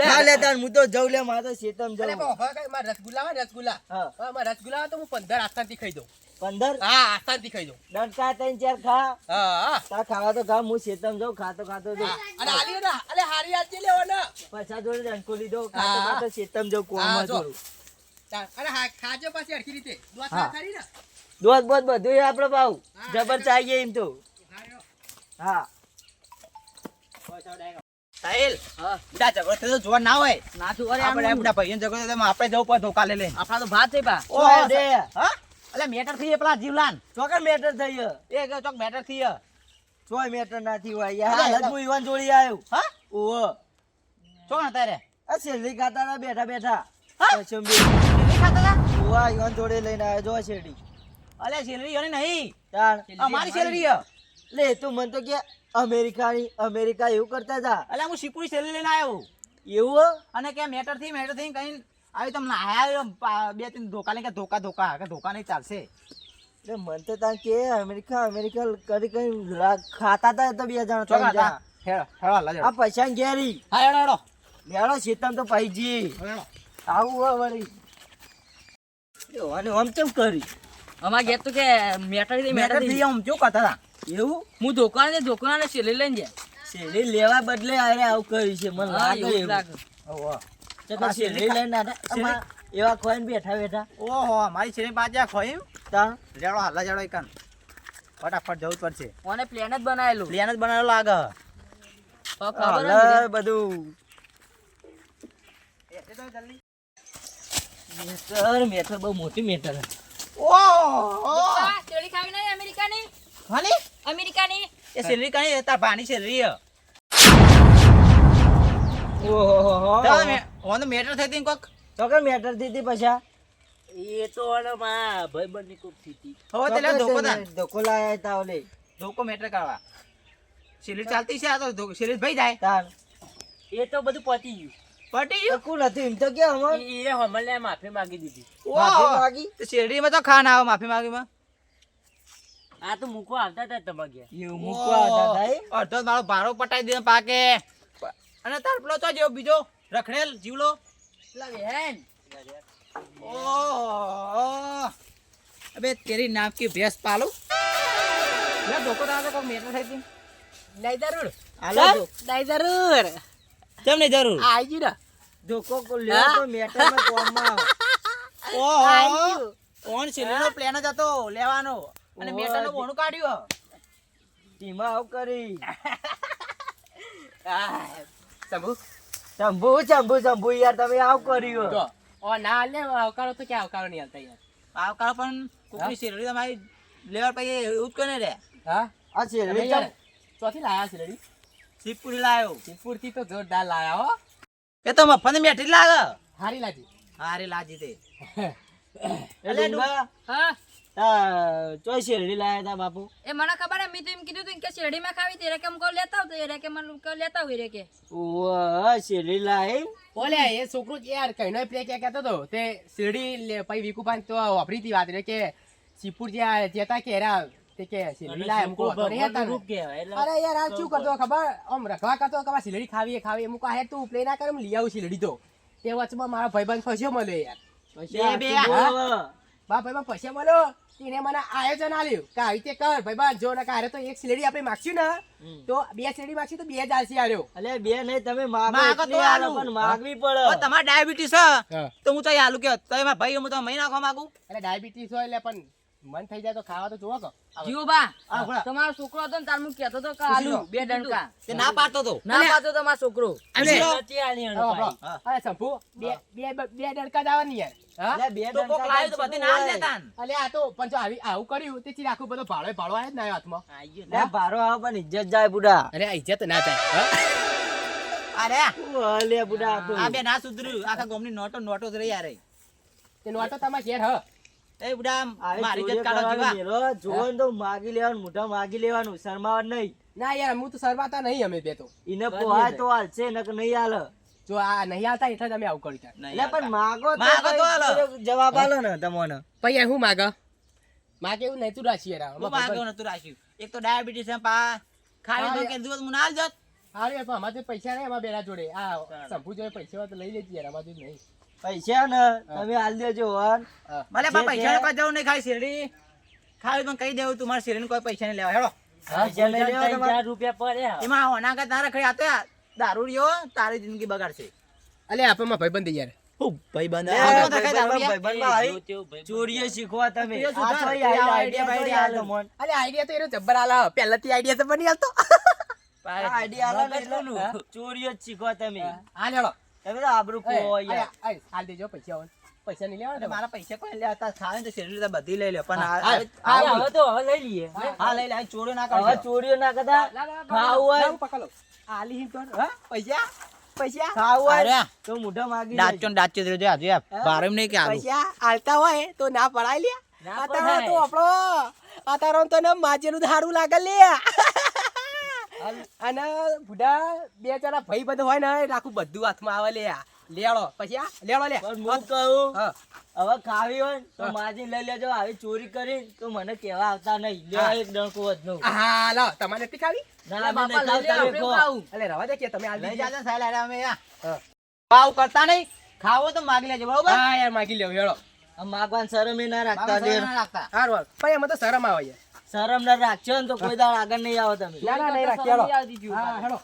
[SPEAKER 7] ખા લે. તાન હું તો જઉં લે મારા તો શેતમ
[SPEAKER 1] અરે ઓફર કઈ મારા રસગુલ્લા ને રસગુલ્લા.
[SPEAKER 7] હા.
[SPEAKER 1] હા મારા રસગુલ્લા તો હું પંદર આસાનથી ખાઈ દઉં.
[SPEAKER 7] પંદર.
[SPEAKER 1] હા આસાનથી ખાઈ દઉં
[SPEAKER 7] ડંકા ત્રણ ચાર ખા.
[SPEAKER 1] હા હા.
[SPEAKER 7] ખાવા તો ખા હું શેતમ જાઉં ખાતો ખાતો જાઉં
[SPEAKER 1] હા. હાલી ને અલે હારી આજી લેવો ને.
[SPEAKER 7] પૈસા જોડે ડંકો લીધો ખાતો ખાતો શેતમ જાઉં કોમાં જોડું.
[SPEAKER 1] અરે હા ખાજો પાછી હરખી રીતે. દોસ્ત
[SPEAKER 7] હા.
[SPEAKER 1] ખરી ને?
[SPEAKER 7] દોત બોત બધું આપણે ભાવ. જબર ચાહીએ એમ તો. હા.
[SPEAKER 1] સાહિલ
[SPEAKER 7] હા.
[SPEAKER 1] ઝઘડો થયો જોવા ના હોય.
[SPEAKER 7] ના અરે
[SPEAKER 1] આપણે બુડા ભાઈઓને ઝઘડો આપણે જવું પડે ધોકા લઈને.
[SPEAKER 7] આપણા તો ભાત છે
[SPEAKER 1] ઓ હા? અલે મેટર થઈ પેલા જીવલાન
[SPEAKER 7] ચોકર મેટર થઈ
[SPEAKER 1] એ ચોક મેટર થઈ
[SPEAKER 7] ચોય મેટર ના થી હોય. યાર
[SPEAKER 1] અરે,
[SPEAKER 7] હું ઈવાન જોડી આવ્યો
[SPEAKER 1] હા?
[SPEAKER 7] ઓહો
[SPEAKER 1] ચોક હતા તારે
[SPEAKER 7] આ શેરડી ખાતા હતા બેઠા બેઠા.
[SPEAKER 1] શેરડી ખાતા હતા?
[SPEAKER 7] ઓવા ઈવાન જોડે લઈને આવ્યો જો શેરડી.
[SPEAKER 1] અલે શેરડી યોની નહીં.
[SPEAKER 7] તાણ.
[SPEAKER 1] અમારી શેરડી હે.
[SPEAKER 7] લે તું મન તો કે અમેરિકાની અમેરિકા એવું કરતા હતા.
[SPEAKER 1] અલે હું શીપુડી શેરડી લઈને આવ્યો
[SPEAKER 7] એવું
[SPEAKER 1] અને કે મેટરથી મેટરથી કઈ આવી તમને આયા બે ત્રણ ધોકા લઈને કે ધોકા ધોકા કે ધોકા નહીં ચાલશે.
[SPEAKER 7] એટલે મન તો તાન કે અમેરિકા અમેરિકા કરી કઈ ખાતા હતા તો બે જણા ત્રણ જણા.
[SPEAKER 1] હેડો હેડો
[SPEAKER 7] આ પૈસા ઘેરી.
[SPEAKER 1] હા હેડો હેડો
[SPEAKER 7] લેડો શેતમ તો પૈજી આવું હોય વળી. અને આમ કેમ કરી?
[SPEAKER 2] અમાર ઘેર તો કે
[SPEAKER 1] મેટરથી મેટરથી આમ કેવું કહેતા હતા
[SPEAKER 7] એવું?
[SPEAKER 2] હું દુકાને દુકાને સેલી લઈને જાય.
[SPEAKER 7] શેરડી લેવા બદલે અરે આવું કર્યું છે મને લાગે એવું.
[SPEAKER 1] ઓહો.
[SPEAKER 7] એવા ખોઈને બેઠા બેઠા.
[SPEAKER 1] ઓહો મારી શેરડી બાજા ખોઈ.
[SPEAKER 7] તાણ
[SPEAKER 1] રેડો હાલા જેડો એકન. ફટાફટ જવું પડશે.
[SPEAKER 2] મને પ્લેન જ બનાવેલું?
[SPEAKER 1] પ્લેન જ બનાવેલો લાગે.
[SPEAKER 2] તો ખબર જ
[SPEAKER 7] હાલે બધું. મેટર મેટર બહુ મોટી મેટર.
[SPEAKER 1] ઓહો
[SPEAKER 2] શેરડી ખાવી નહીં અમેરિકાની?
[SPEAKER 1] ખાલી?
[SPEAKER 2] અમેરિકાની?
[SPEAKER 1] એ શેરડી કઈ તાર ભાની શેરડી હે મેટર થઈ હતી કોક?
[SPEAKER 7] તો કે મેટર થઈ હતી પછી?
[SPEAKER 4] એ તો અને મારા ભાઈબંધની કોક સ્થિતિ
[SPEAKER 1] હવે તે ધોકો
[SPEAKER 7] ધોકો લાયા હતા ઓલે.
[SPEAKER 1] ધોકો મેટર કાવા શેરડી ચાલતી છે આ તો ધોકો. ભાઈ જાય?
[SPEAKER 7] તાર.
[SPEAKER 4] એ તો બધું પતી ગયું.
[SPEAKER 1] પટી ગયું?
[SPEAKER 7] કુલ નથી એમ તો કે અમર
[SPEAKER 4] એ હમણાં માફી માંગી દીધી.
[SPEAKER 7] માફી માંગી?
[SPEAKER 1] તો શેરડીમાં તો ખાન આવે માફી માંગીમાં?
[SPEAKER 4] આ તો મૂકવા આવતા હતા તમારે.
[SPEAKER 7] એવું મૂકવા હતા તાઈ
[SPEAKER 1] અડધો મારો ભારો પટાઈ દીધો પાકે. અને તાર પેલો તો જેવો બીજો રખડેલ જીવલો
[SPEAKER 2] પેલા બહેન
[SPEAKER 1] ઓહો. અબે તેરી નામ કી ભેંસ પાલો? લે ધોકો તારો મેટર થઈ હતી
[SPEAKER 2] લઈ જરૂર.
[SPEAKER 1] હાલો
[SPEAKER 2] જરૂર.
[SPEAKER 1] નહીં જરૂર?
[SPEAKER 2] આઈ ગયું ને.
[SPEAKER 7] ધોકો લ્યો તો મેટરમાં કોમમાં.
[SPEAKER 1] ઓહો. કોણ શેરડીનો પ્લાન જ હતો લેવાનો. અને મેટલનું બોનું કાઢ્યો.
[SPEAKER 7] ધીમા આવ કરી.
[SPEAKER 5] આ, શંભુ
[SPEAKER 7] શંભુ શંભુ શંભુ યાર તમે આવ કર્યું
[SPEAKER 5] જો. ઓ ના લે આવકારો તો ક્યાં આવકારો નહીં આવતા યાર?
[SPEAKER 1] આવકારો પણ કુકરી શેરડી તમારી લેવર પછી એવું જ કોને રે?
[SPEAKER 5] હા?
[SPEAKER 7] આ શેરડી
[SPEAKER 5] ચોથી લાયા શેરડી? રેડી
[SPEAKER 1] શિવપુરી લાયો.
[SPEAKER 5] સિદ્ધપુરથી તો જોરદાર લાયા હો.
[SPEAKER 1] એ તો મફન મેઠી લાગે.
[SPEAKER 5] હારી લાજી.
[SPEAKER 1] હારી લાજી તે.
[SPEAKER 7] એટલે
[SPEAKER 2] હા?
[SPEAKER 7] તા ચોય શેરડી લાયા તા બાપુ.
[SPEAKER 2] એ મને ખબર મેં તો એમ કીધું તું કે શેરડીમાં ખાવી તે કે મકો લેતા આવતો એ કે મને કહો લેતા હોય રે કે.
[SPEAKER 7] ઓવા શેરડી લાઈ
[SPEAKER 5] ઓલે એ છોકરો યાર કઈનો પ્લે કે કહેતો તો તે શેરડી લે વિકુપાન તો વાપરી હતી વાત રે કે સિદ્ધપુર જ્યાં જેતા કે હેરા તે કે શેરડી લાય અમકો હતો નહીં હતા
[SPEAKER 4] રૂપ કહેવાય
[SPEAKER 5] અરે યાર આ શું કરતો ખબર? આમ રખવા કરતો કે શેરડી ખાવી ખાવી એમ કહે હે તું પ્લે ના કરે લઈ આવું શેરડી તો. તે વચમાં મારા ભાઈબંધ ફસ્યો મળ્યો યાર.
[SPEAKER 1] બે બે
[SPEAKER 5] હા? બા ભાઈબંધ ફસ્યો મળ્યો. તેને મને આયોજન આલ્યું કે આવી રીતે કર. ભાઈબંધ જો ને કારે તો એક સિલેડી આપણે માગશું ને તો બે સિલેડી માગશું તો બે જ આલસી આલ્યો.
[SPEAKER 7] એટલે બે નહીં તમે માગો
[SPEAKER 1] માગો તો
[SPEAKER 7] આલો પણ માગવી
[SPEAKER 1] ઓ
[SPEAKER 7] પડે
[SPEAKER 1] તમારે ડાયાબિટીસ છે. તો હું તો આલુ કે તો એમાં ભાઈ હું તો મહી નાખવા માંગુ?
[SPEAKER 5] એટલે ડાયાબિટીસ હોય એટલે પણ મન થઈ જાય તો ખાવા તો જોવો કો.
[SPEAKER 2] જીવો બા તમારો છોકરો હતો ને તાર હું કહેતો તો કે આલુ બે ડંકા.
[SPEAKER 1] તે ના પાતો તો.
[SPEAKER 2] ના પાતો છોકરો.
[SPEAKER 4] આલી એનો ભાઈ.
[SPEAKER 5] હા. અરે શંભુ બે બે બે ડંકા જ આવવાની યાર. હા?
[SPEAKER 7] બે
[SPEAKER 1] તો
[SPEAKER 7] ડંકા
[SPEAKER 1] લાવ્યું તો બધી ના લેતા
[SPEAKER 5] અલે આ તો પણ આવી આવું કર્યું તેથી રાખું બધો ભાડો ભાડો આવે જ ના હાથમાં.
[SPEAKER 4] આઈ ગયો
[SPEAKER 7] લે ભારો પણ ઇજ્જત જાય બુડા.
[SPEAKER 5] અરે આ ઇજ્જત ના થાય.
[SPEAKER 1] અરે.
[SPEAKER 7] અલે બુડા આ
[SPEAKER 1] બે ના સુધર્યું. આખા ગોમની નોટો નોટો જ રહી યાર
[SPEAKER 5] તે નોટો તમારે ઘેર હ.
[SPEAKER 1] એ બુડા મારી જત કાઢો જીવા.
[SPEAKER 7] જુઓ તો માગી લેવાનું મોઢા માગી લેવાનું શરમાવાનું નહીં.
[SPEAKER 5] ના યાર હું તો શરમાતા નહીં અમે બે તો.
[SPEAKER 7] ઇને પોહાય તો હાલશે નક નહીં હાલ.
[SPEAKER 5] જો આ નહીં આવતા એટલે તમે આવું કર્યું તાર.
[SPEAKER 7] એટલે પણ માગો
[SPEAKER 1] માગો તો હાલ.
[SPEAKER 7] જવાબ આલો ને તમને
[SPEAKER 5] પૈયા હું માગો? માગે એવું નહીં તું રાશી યાર
[SPEAKER 1] હું માગો ને તું રાખ્યું. એક તો ડાયાબિટીસ છે પા. ખાલી તો કે દિવસ હું ના જત.
[SPEAKER 5] યાર પણ અમારે પૈસા નહીં અમારા બેના જોડે. આ સંભુ જોડે પૈસા તો લઈ લેજે યાર અમારે નહીં.
[SPEAKER 7] પૈસા ને તમે હાલ દેજો હોન.
[SPEAKER 1] ભલે બા પૈસા કોઈ જવું નહીં ખાલી શેરડી ખાલી પણ કહી દેવું તમારે શેરડી કોઈ પૈસા નહીં લેવા. હેડો.
[SPEAKER 4] ચાર રૂપિયા
[SPEAKER 1] એમાં ના દારૂ રહ્યો તારી જિંદગી બગાડશે.
[SPEAKER 5] અલે માં
[SPEAKER 1] ભાઈ. બંધ યાર.
[SPEAKER 7] શીખવા તમે. આઈડિયા
[SPEAKER 5] તો એનો જબ્બર આલા પહેલાથી આઈડિયા તો બની હાલતો
[SPEAKER 7] આઈડિયા ને ચોરીઓ જ શીખવા તમે.
[SPEAKER 5] હા. લેડો
[SPEAKER 7] તમે આબરૂ યાર
[SPEAKER 5] હાલ દેજો પૈસા હોય. પૈસા નહીં લેવાના?
[SPEAKER 1] મારા પૈસા કોઈ લેતા ખાવે તો શેરડી તો બધી લઈ લે પણ
[SPEAKER 5] હા,
[SPEAKER 4] હા, હવે તો હવે લઈ લઈએ.
[SPEAKER 1] હા લઈ લે આ ચોરી ના કરજો
[SPEAKER 7] ચોરીઓ ના કરતા
[SPEAKER 5] લા, લા,
[SPEAKER 7] ખાવું હોય.
[SPEAKER 5] પકડો. આલી હિમ તો, હા? પૈસા? પૈસા?
[SPEAKER 7] ખાવું હોય તો મોઢા માગી
[SPEAKER 1] ડાચો ને ડાચો જ રહેજો આજુ બારે નહીં કે
[SPEAKER 5] પૈસા આલતા હોય તો ના પડાય લે
[SPEAKER 4] આતા.
[SPEAKER 5] તો આપણો અતારો તો ને માજેનું ધારું લાગે લે અને બુઢા બે ચાર ભાઈ બધું હોય ને એટલે આખું બધું હાથમાં આવે લે લેડો પછી આ લેડો લે.
[SPEAKER 7] હું કહું હવે ખાવી હોય તો માજી લઈ લેજો આવી ચોરી કરી તો મને કેવા આવતા નહીં.
[SPEAKER 5] લે
[SPEAKER 7] એક ડંકો વધનો.
[SPEAKER 5] હા લો તમારે નથી ખાવી?
[SPEAKER 7] ના
[SPEAKER 2] બાપા લઈ આપણે ખાવું.
[SPEAKER 5] એટલે રવા દે કે તમે આ
[SPEAKER 1] લઈ. જાજો યાર
[SPEAKER 5] હા.
[SPEAKER 1] ભાવ કરતા નહીં. ખાવો તો માગી લેજો બરોબર?
[SPEAKER 5] હા યાર માગી લેવ હેડો
[SPEAKER 7] માગવાની શરમ ના રાખતા
[SPEAKER 1] ના રાખતા.
[SPEAKER 5] હારું. પણ એમાં તો શરમ આવે યાર
[SPEAKER 7] શરમ ના રાખજો ને તો કોઈ દાળ આગળ નહીં આવો તમે.
[SPEAKER 5] ના ના નહીં રાખજો હેડો હેડો